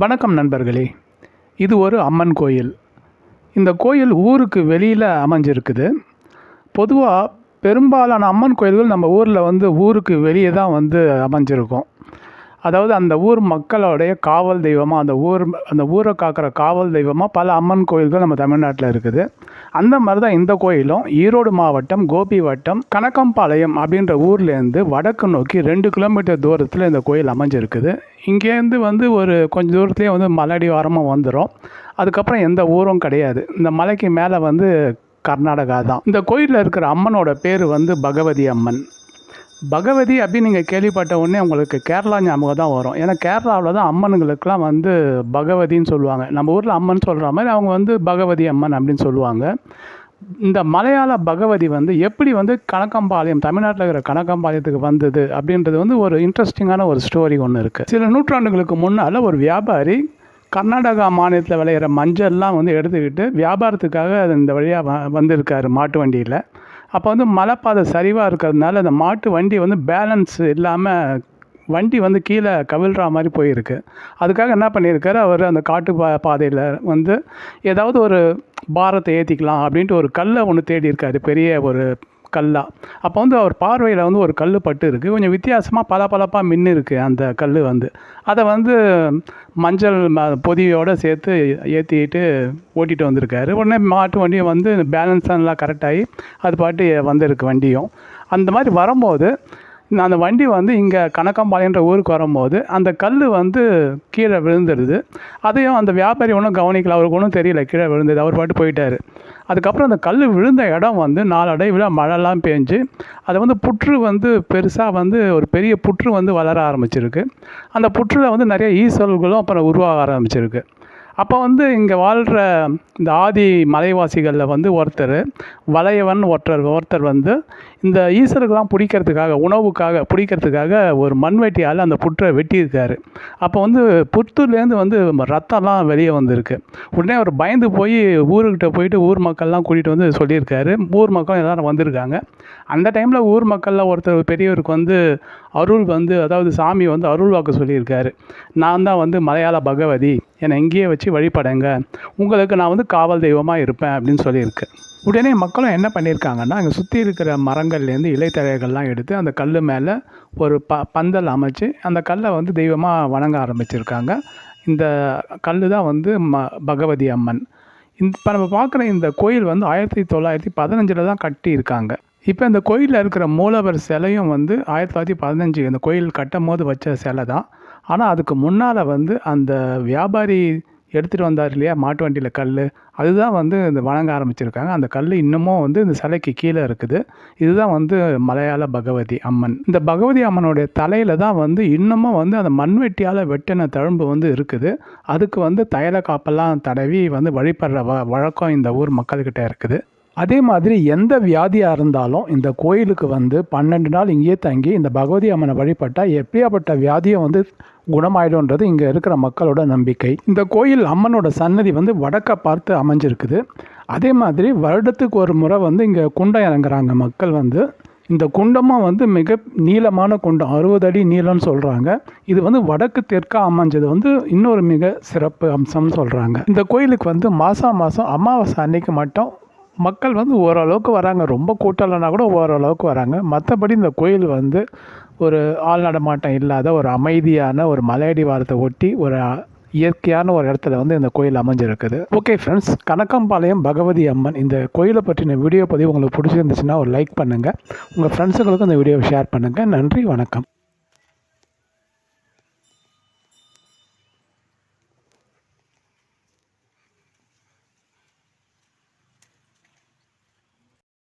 வணக்கம் நண்பர்களே. இது ஒரு அம்மன் கோயில். இந்த கோயில் ஊருக்கு வெளியில் அமைஞ்சிருக்குது. பொதுவாக பெரும்பாலான அம்மன் கோயில்கள் நம்ம ஊரில் வந்து ஊருக்கு வெளியே தான் வந்து அமைஞ்சிருக்கும். அதாவது அந்த ஊர் மக்களுடைய காவல் தெய்வமாக அந்த ஊர் அந்த ஊரை காக்கிற காவல் தெய்வமாக பல அம்மன் கோயில்கள் நம்ம தமிழ்நாட்டில் இருக்குது. அந்த மாதிரி தான் இந்த கோயிலும் ஈரோடு மாவட்டம் கோபி வட்டம் கணக்கம்பாளையம் அப்படின்ற ஊர்லேருந்து வடக்கு நோக்கி ரெண்டு கிலோமீட்டர் தூரத்தில் இந்த கோயில் அமைஞ்சிருக்குது. இங்கேருந்து வந்து ஒரு கொஞ்சம் தூரத்துலேயே வந்து மலடி வாரமாக வந்துடும் அதுக்கப்புறம் எந்த ஊரும் கிடையாது. இந்த மலைக்கு மேலே வந்து கர்நாடகா தான். இந்த கோயிலில் இருக்கிற அம்மனோட பேர் வந்து பகவதி அம்மன். பகவதி அப்படின்னு நீங்கள் கேள்விப்பட்ட உடனே உங்களுக்கு கேரளா ஞாபகம் தான் வரும். ஏன்னா கேரளாவில் தான் அம்மனுங்களுக்கெல்லாம் வந்து பகவதின்னு சொல்லுவாங்க. நம்ம ஊரில் அம்மன் சொல்கிற மாதிரி அவங்க வந்து பகவதி அம்மன் அப்படின்னு சொல்லுவாங்க. இந்த மலையாள பகவதி வந்து எப்படி வந்து கணக்கம்பாளையம் தமிழ்நாட்டில் இருக்கிற கணக்கம்பாளையத்துக்கு வந்தது அப்படின்றது வந்து ஒரு இன்ட்ரெஸ்டிங்கான ஒரு ஸ்டோரி ஒன்று இருக்குது சில நூற்றாண்டுகளுக்கு முன்னால் ஒரு வியாபாரி கர்நாடகா மாநிலத்தில் விளையிற மஞ்சள்லாம் வந்து எடுத்துக்கிட்டு வியாபாரத்துக்காக அது இந்த வழியாக வ வந்திருக்காரு மாட்டு வண்டியில். அப்போ வந்து மலைப்பாதை சரிவாக இருக்கிறதுனால அந்த மாட்டு வண்டி வந்து பேலன்ஸ் இல்லாமல் வண்டி வந்து கீழே கவிழ்ற மாதிரி போயிருக்கு. அதுக்காக என்ன பண்ணியிருக்காரு? அவர் அந்த காட்டு பா பாதையில் வந்து ஏதாவது ஒரு பாரத்தை ஏற்றிக்கலாம் அப்படின்ட்டு ஒரு கல்லை ஒன்று தேடி இருக்காரு பெரிய ஒரு கல்லா. அப்போ வந்து அவர் பார்வையில் வந்து ஒரு கல் பட்டு இருக்குது கொஞ்சம் வித்தியாசமாக பளபளப்பாக மின்னு இருக்குது அந்த கல் வந்து. அதை வந்து மஞ்சள் ம பொதியோடு சேர்த்து ஏற்றிட்டு ஓட்டிகிட்டு வந்திருக்காரு. உடனே மாட்டு வண்டியும் வந்து பேலன்ஸ் எல்லாம் கரெக்டாகி அது பாட்டு வந்திருக்கு வண்டியும். அந்த மாதிரி வரும்போது அந்த வண்டி வந்து இங்கே கணக்கம்பாளையன்ற ஊருக்கு வரும்போது அந்த கல் வந்து கீழே விழுந்துடுது அதையும் அந்த வியாபாரி ஒன்றும் கவனிக்கல. அவருக்கு ஒன்றும் தெரியல. கீழே விழுந்தது. அவர் பாட்டு போயிட்டார். அதுக்கப்புறம் அந்த கல் விழுந்த இடம் வந்து நாளடைவில் மழைலாம் பேஞ்சு அதை வந்து புற்று வந்து பெருசாக வந்து ஒரு பெரிய புற்று வந்து வளர ஆரம்பிச்சிருக்கு. அந்த புற்றில் வந்து நிறைய ஈசல்களும் அப்புறம் உருவாக ஆரம்பிச்சிருக்கு. அப்போ வந்து இங்கே வாழ்கிற இந்த ஆதி மலைவாசிகளில் வந்து ஒருத்தர் வளையவன் ஒருத்தர் ஒருத்தர் வந்து இந்த ஈசலுக்கெல்லாம் பிடிக்கிறதுக்காக உணவுக்காக பிடிக்கிறதுக்காக ஒரு மண்வெட்டியால் அந்த புற்றை வெட்டியிருக்காரு. அப்போ வந்து புத்தூர்லேருந்து வந்து ரத்தம்லாம் வெளியே வந்திருக்கு. உடனே அவர் பயந்து போய் ஊருக்கிட்ட போயிட்டு ஊர் மக்கள்லாம் கூட்டிகிட்டு வந்து சொல்லியிருக்காரு. ஊர் மக்கள் எல்லோரும் வந்திருக்காங்க. அந்த டைமில் ஊர் மக்களில் ஒருத்தர் பெரியவருக்கு வந்து அருள் வந்து அதாவது சாமி வந்து அருள் வாக்கு சொல்லியிருக்காரு. நான் தான் வந்து மலையாள பகவதி. என்னை இங்கேயே வச்சு வழிபடுங்க. உங்களுக்கு நான் வந்து காவல் தெய்வமாக இருப்பேன் அப்படின்னு சொல்லியிருக்கு. உடனே மக்களும் என்ன பண்ணியிருக்காங்கன்னா அங்கே சுற்றி இருக்கிற மரங்கள்லேருந்து இலைத்தழைகள்லாம் எடுத்து அந்த கல் மேலே ஒரு ப பந்தல் அமைச்சு அந்த கல்லை வந்து தெய்வமாக வணங்க ஆரம்பிச்சிருக்காங்க. இந்த கல் தான் வந்து ம பகவதி அம்மன். இந்த இப்போ நம்ம பார்க்குற இந்த கோயில் வந்து ஆயிரத்தி தொள்ளாயிரத்தி பதினஞ்சில் தான் கட்டியிருக்காங்க. இப்போ இந்த கோயிலில் இருக்கிற மூலவர் சிலையும் வந்து ஆயிரத்தி தொள்ளாயிரத்தி பதினஞ்சு இந்த கோயில் கட்டும் போது வச்ச சிலை தான். ஆனால் அதுக்கு முன்னால் வந்து அந்த வியாபாரி எடுத்துகிட்டு வந்தார் இல்லையா? மாட்டு வண்டியில் கல் அதுதான் வந்து இந்த வணங்க ஆரம்பிச்சிருக்காங்க. அந்த கல் இன்னமும் வந்து இந்த சிலைக்கு கீழே இருக்குது. இதுதான் வந்து மலையாள பகவதி அம்மன். இந்த பகவதி அம்மனுடைய தலையில் தான் வந்து இன்னமும் வந்து அந்த மண்வெட்டியால் வெட்டின தழும்பு வந்து இருக்குது. அதுக்கு வந்து தைல காப்பெல்லாம் தடவி வந்து வழிபடுற வ வழக்கம் இந்த ஊர் மக்கள்கிட்ட இருக்குது. அதே மாதிரி எந்த வியாதியாக இருந்தாலும் இந்த கோயிலுக்கு வந்து பன்னெண்டு நாள் இங்கேயே தங்கி இந்த பகவதி அம்மனை வழிபட்டால் எப்படியாப்பட்ட வியாதியை வந்து குணமாயிடும்ன்றது இங்கே இருக்கிற மக்களோட நம்பிக்கை. இந்த கோயில் அம்மனோட சன்னதி வந்து வடக்க பார்த்து அமைஞ்சிருக்குது. அதே மாதிரி வருடத்துக்கு ஒரு முறை வந்து இங்கே குண்டம் இறங்குறாங்க மக்கள் வந்து. இந்த குண்டமும் வந்து மிக நீளமான குண்டம் அறுபது அடி நீளம்னு சொல்கிறாங்க இது வந்து வடக்கு தெற்காக அமைஞ்சது வந்து இன்னொரு மிக சிறப்பு அம்சம்னு சொல்கிறாங்க இந்த கோயிலுக்கு வந்து மாதம் மாதம் அமாவாசை அன்னைக்கு மட்டும் மக்கள் வந்து ஓரளவுக்கு வராங்க. ரொம்ப கூட்டம் இல்லைனா கூட ஓரளவுக்கு வராங்க. மற்றபடி இந்த கோயில் வந்து ஒரு ஆள் நடமாட்டம் இல்லாத ஒரு அமைதியான ஒரு மலையடி வாரத்தை ஒட்டி ஒரு இயற்கையான ஒரு இடத்துல வந்து இந்த கோயில் அமைஞ்சிருக்குது. ஓகே ஃப்ரெண்ட்ஸ் கணக்கம்பாளையம் பகவதி அம்மன் இந்த கோயிலை பற்றின வீடியோ பதிவு உங்களுக்கு பிடிச்சிருந்துச்சுன்னா ஒரு லைக் பண்ணுங்கள் உங்கள் ஃப்ரெண்ட்ஸுங்களுக்கும் இந்த வீடியோவை ஷேர் பண்ணுங்கள் நன்றி வணக்கம்.